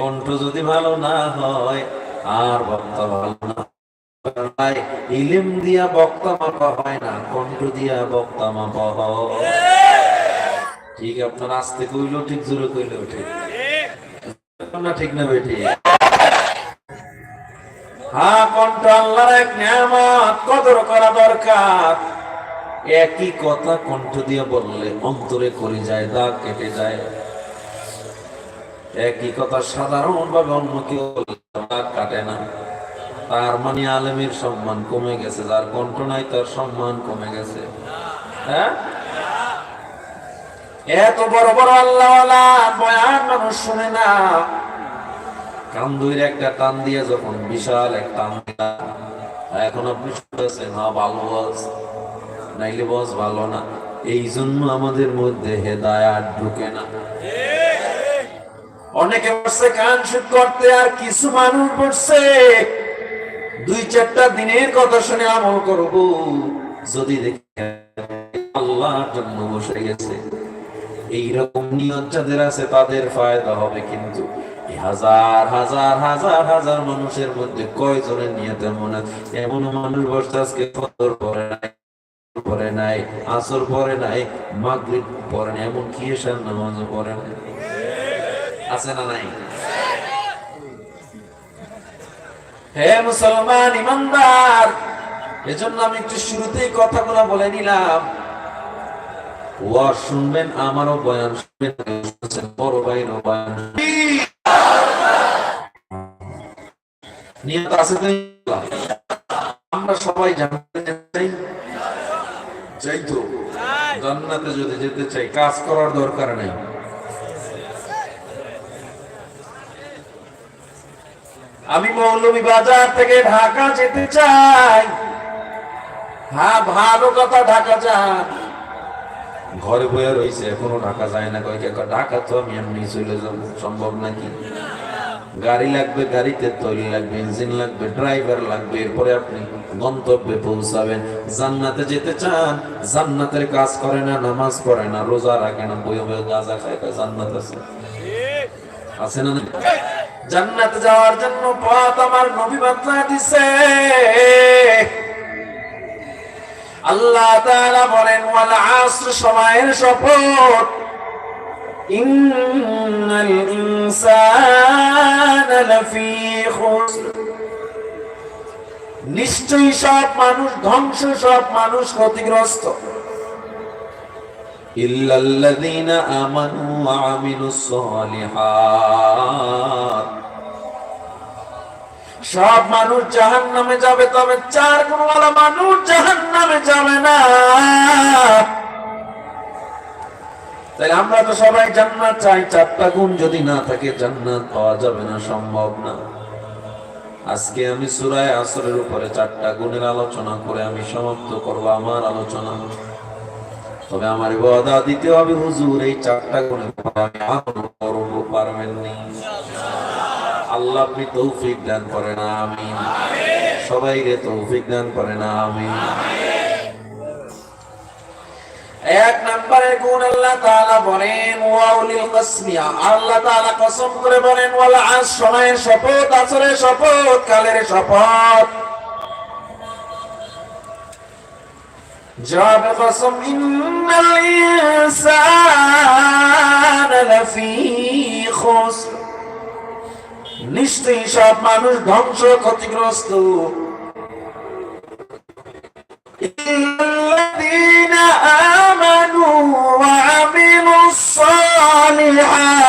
কণ্ঠ যদি ভালো না হয়, আর বক্তা ভালো না ইলিম দিয়া বক্তা মাপা হয় না, কণ্ঠ দিয়া বক্তা মাপা হয়। ঠিক আপনার আসতে ঠিক জোরে ঠিক। না ঠিক না বেটি? হ্যাঁ কণ্ঠ আল্লাহর এক নিয়ামত, কদর করা দরকার। একই কথা কণ্ঠ দিয়ে বললে অন্তরে করে যায়, দাগ কেটে যায়। একই কথা সাধারণ ভাবে অন্য কেউ কাটে না। তার মানে আলেমের সম্মান কমে গেছে, যার কণ্ঠ নাই তার সম্মান কমে গেছে। হ্যাঁ? এত বড় বড় আল্লাহ বয়ান মানুষ শুনে না। কান্দুইর একটা টান দিয়ে যখন বিশাল এক টান এখন আপনি শুনতেছেন হ্যাঁ ভালো বস। নাইলে বস ভালো না। এই জন্য আমাদের মধ্যে হেদায়াত ঢুকে না। অনেকে বসছে কান শুট করতে আর কিছু মানুষ বসছে দুই চারটা দিনের কথা শুনে আমল করব। যদি দেখে আল্লাহর জন্য বসে গেছে। এইরকম নিয়ত যাদের আছে, তাদের ফায়দা হবে কিন্তু। হাজার হাজার হাজার হাজার মানুষের মধ্যে কয়জনের নিয়তে মনে এমন মানুষ বসে আজকে ফজর পরে নাই পরে নাই, আসর পরে নাই, মাগরিব পরে নাই এমন কি এসার নামাজও পরে নাই। আছে না নাই? হে মুসলমান ইমানদার, এজন্য আমি একটু শুরুতেই কথাগুলো বলে নিলাম। ওয়াজ শুনবেন, আমারও বয়ান শুনবেন বড় ভাইয়েরও বয়ান নিয়ত আছে আমরা সবাই জানতে চাই। চাই তো, জান্নাতে যদি যেতে চাই, কাজ করার দরকার নাই। আমি মৌলভী বাজার থেকে ঢাকা যেতে চাই। হ্যাঁ ভালো কথা ঢাকা যান। ঘরে বয়ে রয়েছে এখনও ঢাকা যায় না কয়েক ঢাকা তো আমি এমনি চলে যাব সম্ভব নাকি? গাড়ি লাগবে গাড়িতে তৈরি লাগবে ইঞ্জিন লাগবে ড্রাইভার লাগবে এরপরে আপনি গন্তব্যে পৌঁছাবেন। জান্নাতে যেতে চান জান্নাতের কাজ করে না নামাজ পড়ে না রোজা রাখে না বই বই গাঁজা খায় জান্নাত আছে। আছে না জান্নাতে যাওয়ার জন্য পথ আমার নবী বার্তা দিছে। আল্লাহ তাআলা বলেন, ওয়াল আসর সময়ের শপথ। ইন্নাল ইনসানা লাফি খুসর। নিশ্চয়ই সব মানুষ ধ্বংস, সব মানুষ ক্ষতিগ্রস্ত। ইল্লাল্লাযীনা আমানু ওয়া আমিলুস সালিহাত। সব মানুষ জাহান নামে যাবে, তবে চার গুণওয়ালা মানুষ জাহান নামে যাবে না। তাই আমরা তো সবাই জান্নাত চাই, চারটা গুণ যদি না থাকে জান্নাত পাওয়া যাবে না, সম্ভব না। আজকে আমি সুরায় আসরের উপরে চারটা গুণের আলোচনা করে আমি সমাপ্ত করব আমার আলোচনা। তবে আমার ওয়াদা দিতে হবে, হুজুর, এই চারটা গুণের আমি করব পারবেননি আল্লাহ আপনি তৌফিক দান করেন, আমিন। সবাইকে তৌফিক দান করেন, আমিন। এক নম্বরের গুণ আল্লাহ তাআলা বলেন, ওয়াউলিল কসমিয়া। আল্লাহ তাআলা কসম করে বলেন, ওয়াল আস সময়ের শপথ আসরের শপথ, কালের শপথ। জবাব কসম, ইন্নাল ইনসানা লাফি খুসর। নিশ্চয়ই সব মানুষ ধ্বংস ক্ষতিগ্রস্ত الذين آمنوا وعملوا الصالحات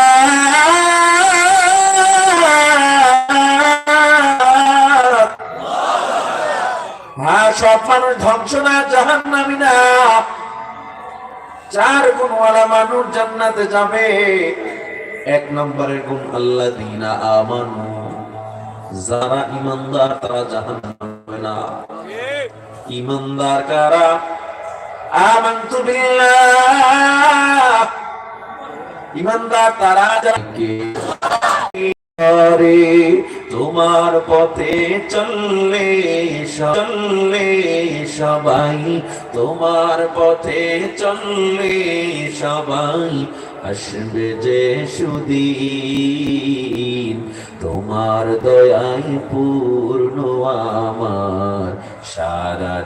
হ্যাঁ সব মানুষ ধ্বংস না জাহান নামি না চার গুণওয়ালা মানুষ জান্নাতে যাবে এক নম্বরের গুণ আল্লাহ দিনা আমানু। যারা ইমানদার তারা জাহান নামবে না। ইমানদার কারা? আমান্তু বিল্লাহ। ইমানদার তারা যাকে তোমার পথে চললে চললে সবাই, তোমার পথে চললে সবাই। আসবে যে সুদিন, তোমার দয়াই পূর্ণ আমার, সারা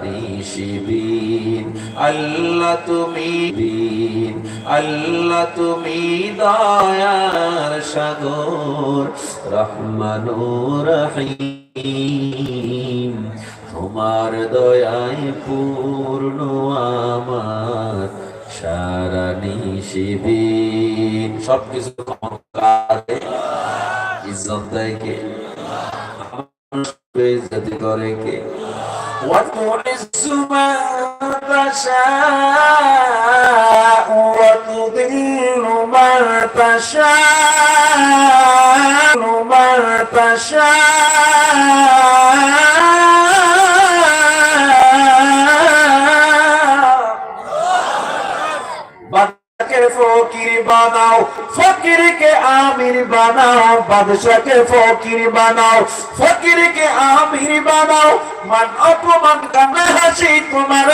শিবির আল্লাহ তুমি দিন, আল্লাহ তুমি দয়ার সাগর রহমানুর রহিম। তোমার দয়াই পূর্ণ আমার। সারা শিবির সবকিছু ক্ষমতারে ইজ্জত দেয় কে বেইজ্জতি করে কে وتعز من تشاء وتذل من تشاء من تشاء বানাও। ফকিরকে আমির বানাও, বাদশাকে ফকির বানাও, ফকিরকে আমির বানাও। মান অপমান হাসি তোমার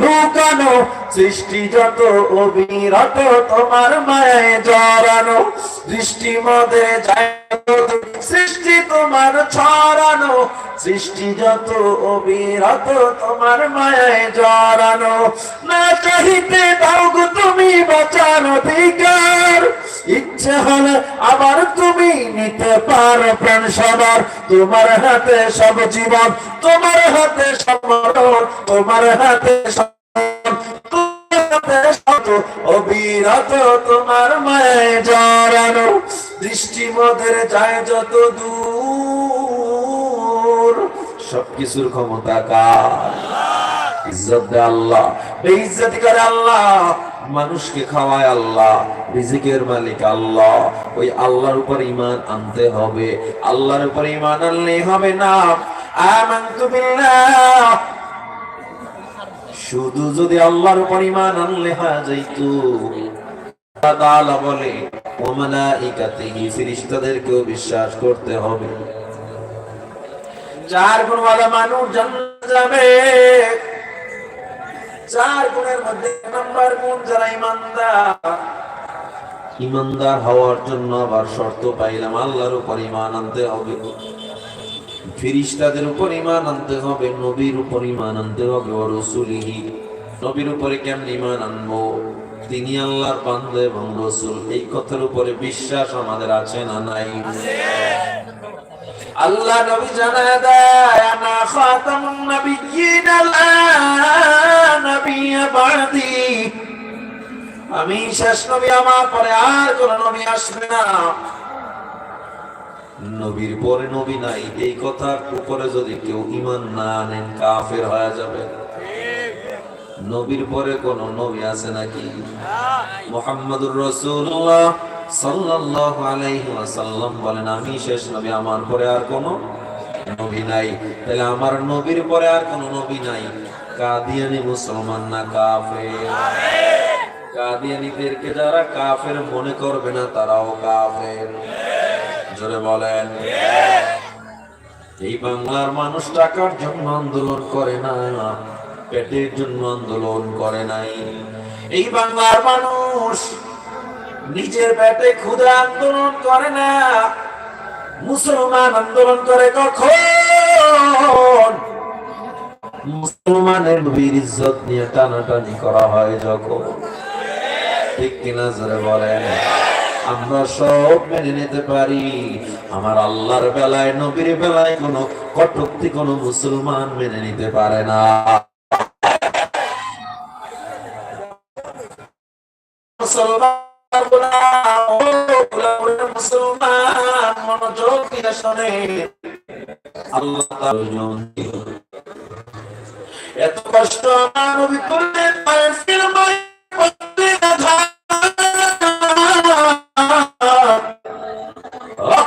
লুকানো, সৃষ্টি যত অবিরত তোমার মায়ে জড়ানো। দৃষ্টি মধ্যে যায় সৃষ্টি তোমার ছড়ানো। সৃষ্টি যত অবিরত তোমার মায়ায় জড়ানো। না চাহিতে দাও তুমি বাঁচার অধিকার ইচ্ছে হলে আবার তুমি নিতে পারো প্রাণ সবার। তোমার হাতে সব জীবন, তোমার হাতে তোমার হাতে অবিরত তোমার জড়ানো। দৃষ্টি যায় যত দূর। সবকিছুর ক্ষমতা কার? ইজ্জত আল্লাহ করে আল্লাহ। মানুষকে খাওয়ায় আল্লাহ, রিজিকের মালিক আল্লাহ। ওই আল্লাহর উপর ইমান আনতে হবে। আল্লাহর উপর ইমান আনলে হবে না। শুধু যদি আল্লাহর উপর ইমান আনলে হয়ে যাইতো। বলে বিশ্বাস করতে হবে। চার গুণওয়ালা মানুষ জান্নাত যাবে। চার গুণের মধ্যে নাম্বার গুণ যারা ইমানদার। ইমানদার হওয়ার জন্য আবার শর্ত পাইলাম আল্লাহর উপর ইমান আনতে হবে। ফিরিস্তাদের উপর ইমান আনতে হবে নবীর উপর ইমান আনতে হবে ও রসুলিহি। নবীর উপরে কেমন ইমান আনব? তিনি আল্লাহর বান্দা এবং রসুল। এই কথার উপরে বিশ্বাস আমাদের আছে না নাই? আল্লাহ নবী জানায় দেয় আনা খাতামুন আমি শেষ নবী, আমার পরে আর কোন নবী আসবে না। নবীর পরে নবী নাই, এই কথার উপরে যদি কেউ ইমান না আনেন, কাফের হয়ে যাবে। নবীর পরে কোন নবী আছে নাকি? মুহাম্মাদুর রাসূলুল্লাহ সাল্লাল্লাহু আলাইহি ওয়াসাল্লাম বলেন, আমি শেষ নবী, আমার পরে আর কোন নবী নাই। তাহলে আমার নবীর পরে আর কোন নবী নাই। কাদিয়ানি মুসলমান না কাফের? কাদিয়ানিদেরকে যারা কাফের মনে করবে না, তারাও কাফের। জোরে বলেন। এই বাংলার মানুষ টাকার জন্য আন্দোলন করে না, পেটের জন্য আন্দোলন করে নাই। এই বাংলার মানুষ নিজের পেটে ক্ষুদা আন্দোলন করে না, মুসলমান আন্দোলন করে কখন? মুসলমানের নবীর ইজ্জত নিয়ে টানাটানি করা হয় যখন। ঠিক কিনা জোরে বলেন? আমরা সব মেনে নিতে পারি। আমার আল্লাহর বেলায়, নবীর বেলায় কোনো কটুক্তি কোনো মুসলমান মেনে নিতে পারে না। এত কষ্ট আমার নবী করলেন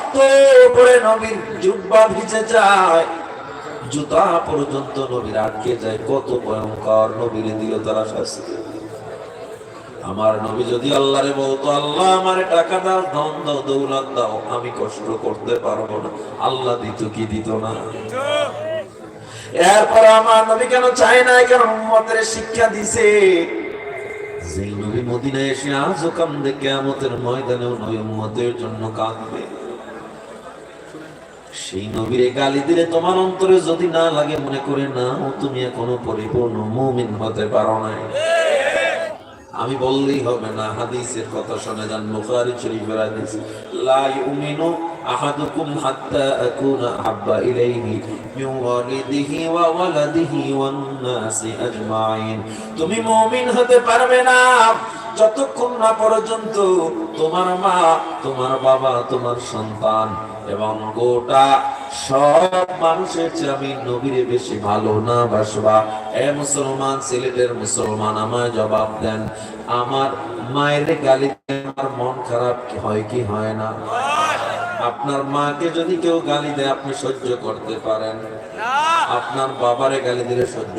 রক্ত নবীর জুব্বা ভিজে যায়। জুতা পর্যন্ত নবীর আটকে যায়। কত ভয়ঙ্কর নবীর দিল তারা শাস্তি আমার নবী যদি আল্লাহরে বলতো, আল্লাহ আমারে টাকা দাও, ধন দাও, দৌলত দাও, আমি কষ্ট করতে পারব না। আল্লাহ দিত কি দিত না? এরপর আমার নবী কেন চায় না কেন উম্মতের শিক্ষা দিছে? যেই নবী মদিনায় এসে আজও কান্দে, কেয়ামতের ময়দানেও নবী উম্মতের জন্য কাঁদবে। সেই নবীরে গালি দিলে তোমার অন্তরে যদি না লাগে, মনে করে না তুমি এখনও পরিপূর্ণ মুমিন হতে পারো নাই। আমি বললেই হবে না, হাদিসের কথা শুনে যান, বুখারী শরীফের হাদিস। লা ইউমিনু আহাদুকুম হাত্তা আকুনা আহাব্বা ইলাইহি মিন ওয়ালিদিহি ওয়া ওয়ালাদিহি ওয়ান নাসি আজমাইন। তুমি মুমিন হতে পারবে না। যতক্ষণ না পর্যন্ত তোমার মা, তোমার বাবা, তোমার সন্তান এবং গোটা সব মানুষের চেয়ে আমি নবীরে বেশি ভালো না বাসবা এ মুসলমান সিলেটের মুসলমান আমায় জবাব দেন আমার মায়ের গালি দিয়ে আমার মন খারাপ কি হয় কি হয় না? আপনার মাকে যদি কেউ গালি দেয় আপনি সহ্য করতে পারেন। আপনার বাবারে গালি দিলে সহ্য